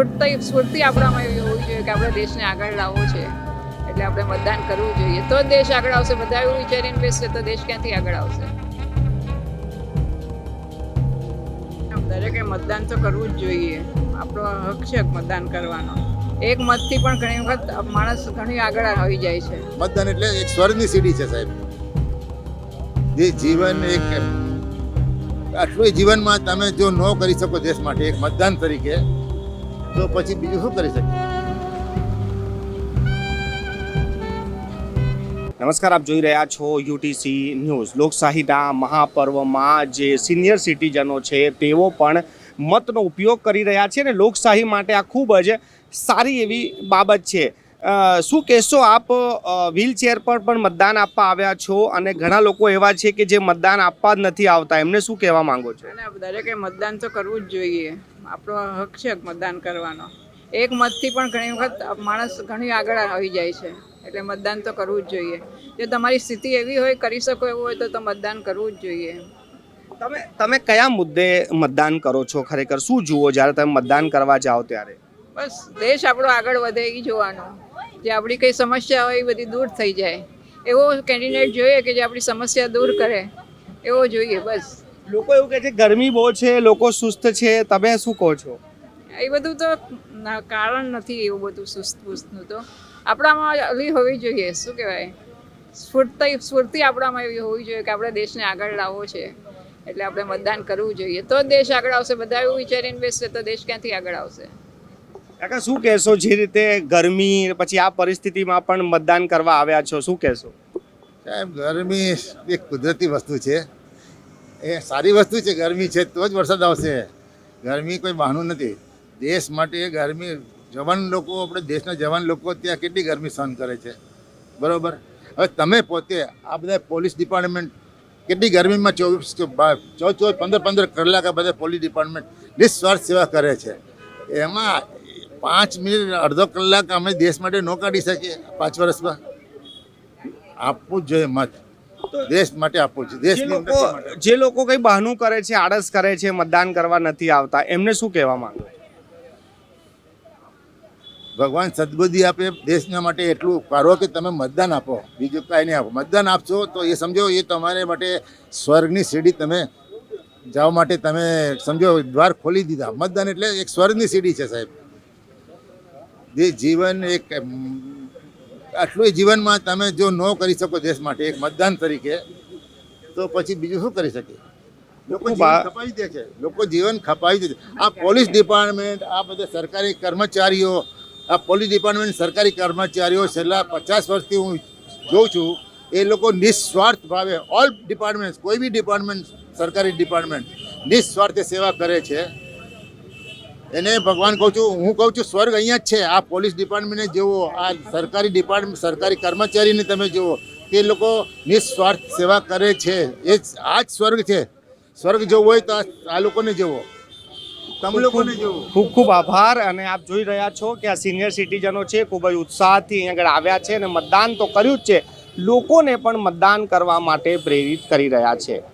સ્ફૂર્તિ સ્ફૂર્તિ આપણામાં એવી હોવી જોઈએ કે આપણે દેશને આગળ લાવવો છે. એટલે આપણે મતદાન કરવું જોઈએ. તો દેશ આગળ આવશે. બધા એવું વિચારીને બેસશે તો દેશ ક્યાંથી આગળ આવશે? દરેકે મતદાન તો કરવું જ જોઈએ. આપણો હક છે મતદાન કરવાનો. એક મતથી પણ ઘણી વખત માણસ ઘણી આગળ આવી જાય છે. મતદાન એટલે એક સ્વર્ગની સીડી છે સાહેબ. જે જીવન એક આટલું જીવનમાં તમે જો ન કરી શકો દેશ માટે એક મતદાન તરીકે તો પછી બીજું શું કરી શકે નમસ્કાર આપ જોઈ રહ્યા છો યુટીસી ન્યૂઝ. લોકશાહીના મહાપર્વમાં જે સિનિયર સિટીઝનો છે તેઓ પણ મતનો ઉપયોગ કરી રહ્યા છે અને લોકશાહી માટે આ ખૂબ જ સારી એવી બાબત છે. શું કહેશો આપ? વ્હીલચેર પર પણ મતદાન આપવા આવ્યા છો અને ઘણા લોકો એવા છે કે જે મતદાન આપવા જ નથી આવતા. એમને શું કહેવા માંગો છો? અને દરેકે મતદાન તો કરવું જ જોઈએ. આપણો હક છે મતદાન કરવાનો. એક મતથી પણ ઘણી વખત માણસ ઘણી આગળ આવી જાય છે. એટલે મતદાન તો કરવું જ જોઈએ. જો તમારી સ્થિતિ એવી હોય કરી શકો એવું હોય તો તો મતદાન કરવું જ જોઈએ. તમે તમે કયા મુદ્દે મતદાન કરો છો ખરેખર? શું જુઓ જ્યારે તમે મતદાન કરવા જાઓ ત્યારે? બસ દેશ આપણો આગળ વધે એ જોવાનો. જે આપણી કઈ સમસ્યા હોય એ બધી દૂર થઈ જાય. એવો કેન્ડિડેટ જોઈએ કે જે આપણી સમસ્યા દૂર કરે. એવો જોઈએ બસ. લોકો એવું કહે છે ગરમી બહુ છે લોકો સુસ્ત છે તમે શું કહો છો? એ બધું તો કારણ નથી એવું બધું સુસ્ત પુસ્તનું તો. આપણામાં અલી હોવી જોઈએ શું કહેવાય? સ્ફૂર્તિ સ્ફૂર્તિ આપણામાં એવી હોવી જોઈએ કે આપણે દેશને આગળ લાવવો છે. એટલે આપણે મતદાન કરવું જોઈએ. તો દેશ આગળ આવશે બધા એવું વિચારીને બેસશે તો દેશ ક્યાંથી આગળ આવશે? કાકા શું કહેશો જે રીતે ગરમી પછી આ પરિસ્થિતિમાં પણ મતદાન કરવા આવ્યા છો? શું કહેશો? સાહેબ ગરમી એક કુદરતી વસ્તુ છે. એ સારી વસ્તુ છે, ગરમી છે, તો જ વરસાદ આવશે. ગરમી કોઈ બહાનું નથી. દેશ માટે ગરમી, જવાન લોકો, આપણે દેશના જવાન લોકો ત્યાં કેટલી ગરમી સહન કરે છે? બરાબર? હવે તમે પોતે આ બધા પોલીસ ડિપાર્ટમેન્ટ કેટલી ગરમીમાં ચોવીસ ચૌદ ચૌદ પંદર પંદર કલાક આ બધા પોલીસ ડિપાર્ટમેન્ટ નિસ્વાર્થ સેવા કરે છે. એમાં પાંચ મિનિટ, અડધો કલાક અમે દેશ માટે ન કાઢી શકીએ પાંચ વર્ષમાં. આપવું જોઈએ મત. દેશ માટે આપવું છે. દેશની જે લોકો કઈ બહાનું કરે છે આળસ કરે છે મતદાન કરવા નથી આવતા એમને શું કહેવા માંગો? ભગવાન સદબુદ્ધિ આપે દેશના માટે એટલું. કરો કે તમે મતદાન આપો. બીજું કાંઈ નહીં આપો. મતદાન આપશો તો એ સમજો એ તમારે માટે સ્વર્ગની સીડી તમે જવા માટે તમે સમજો દ્વાર ખોલી દીધા. મતદાન એટલે એક સ્વર્ગની સીડી છે સાહેબ. જે જીવન એક આટલું જીવનમાં તમે જો ન કરી શકો દેશ માટે એક મતદાન તરીકે તો પછી બીજું શું કરી શકે લોકો ખપાવી દે છે. લોકો જીવન ખપાવી દે છે. આ પોલીસ ડિપાર્ટમેન્ટ આ બધા સરકારી કર્મચારીઓ આ પોલીસ ડિપાર્ટમેન્ટ સરકારી કર્મચારીઓ છેલ્લા પચાસ વર્ષથી હું જોઉં છું એ લોકો નિસ્વાર્થ ભાવે ઓલ ડિપાર્ટમેન્ટ કોઈ બી ડિપાર્ટમેન્ટ સરકારી ડિપાર્ટમેન્ટ નિસ્વાર્થે સેવા કરે છે. એને ભગવાન કહું છું હું કહું છું સ્વર્ગ અહીંયા જ છે. આ પોલીસ ડિપાર્ટમેન્ટને જુઓ આ સરકારી ડિપાર્ટમેન્ટ સરકારી કર્મચારીને તમે જુઓ તે લોકો નિસ્વાર્થ સેવા કરે છે. એ જ આ જ સ્વર્ગ છે. સ્વર્ગ જોવો હોય તો આ- લોકોને જુઓ. તમે લોકોને જુઓ. ખૂબ ખૂબ આભાર અને આપ જોઈ રહ્યા છો કે આ સિનિયર સિટીઝનો છે ખૂબ જ ઉત્સાહથી અહીં આગળ આવ્યા છે અને મતદાન તો કર્યું જ છે. લોકોને પણ મતદાન કરવા માટે પ્રેરિત કરી રહ્યા છે.